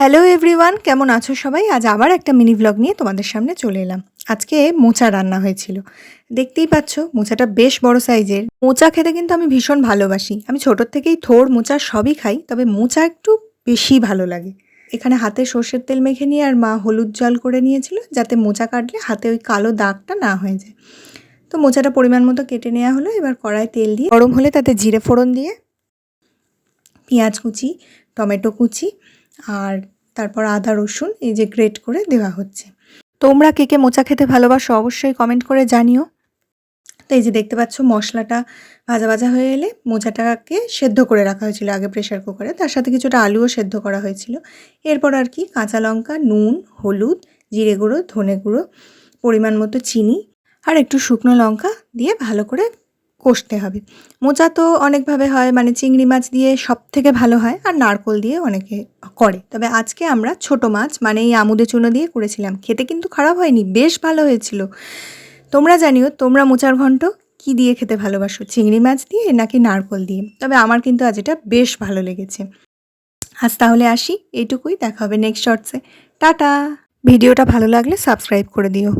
Hello everyone কেমন আছো সবাই? আজ আবার একটা মিনি ব্লগ নিয়ে তোমাদের সামনে চলে এলাম। আজকে মোচা রান্না হয়েছিল। দেখতেই পাচ্ছ, মোচাটা বেশ বড় সাইজের। মোচা খেতে কিন্তু আমি ভীষণ ভালোবাসি। আমি ছোটোর থেকেই থোর মোচা সবই খাই, তবে মোচা একটু বেশি ভালো লাগে। এখানে হাতে সর্ষের তেল মেখে নিয়ে আর মা হলুদ জল করে নিয়েছিল, যাতে মোচা কাটলে হাতে ওই কালো দাগটা না হয়ে যায়। তো মোচাটা পরিমাণ মতো কেটে নেওয়া হলো, এবার কড়াই তেল দিয়ে, গরম হলে তাতে জিরে ফোড়ন দিয়ে, পেঁয়াজ কুচি, টমেটো কুচি আর তারপর আদা, রসুন এই যে গ্রেট করে দেওয়া হচ্ছে। তোমরা কে কে মোচা খেতে ভালোবাসো অবশ্যই কমেন্ট করে জানিও। তো এই যে দেখতে পাচ্ছ, মশলাটা ভাজা ভাজা হয়ে এলে মোচাটাকে সেদ্ধ করে রাখা হয়েছিল আগে প্রেশার কুকারে তার সাথে কিছুটা আলুও সেদ্ধ করা হয়েছিল। এরপর আর কি কাঁচা লঙ্কা, নুন, হলুদ, জিরে গুঁড়ো, ধনে গুঁড়ো, পরিমাণ মতো চিনি আর একটু শুকনো লঙ্কা দিয়ে ভালো করে কষতে হবে। মোচা তো অনেকভাবে হয় মানে চিংড়ি মাছ দিয়ে সব থেকে ভালো হয় আর নারকোল দিয়ে অনেকে করে। তবে আজকে আমরা ছোট মাছ মানে এই আমুদে চুনো দিয়ে করেছিলাম। খেতে কিন্তু খারাপ হয়নি, বেশ ভালো হয়েছিল। তোমরা জানিও, তোমরা মোচার ঘন্ট কি দিয়ে খেতে ভালোবাসো, চিংড়ি মাছ দিয়ে নাকি নারকোল দিয়ে? তবে আমার কিন্তু আজ এটা বেশ ভালো লেগেছে। আজ তাহলে আসি এইটুকুই দেখা হবে নেক্সট শর্টসে টাটা! ভিডিওটা ভালো লাগলে সাবস্ক্রাইব করে দিও।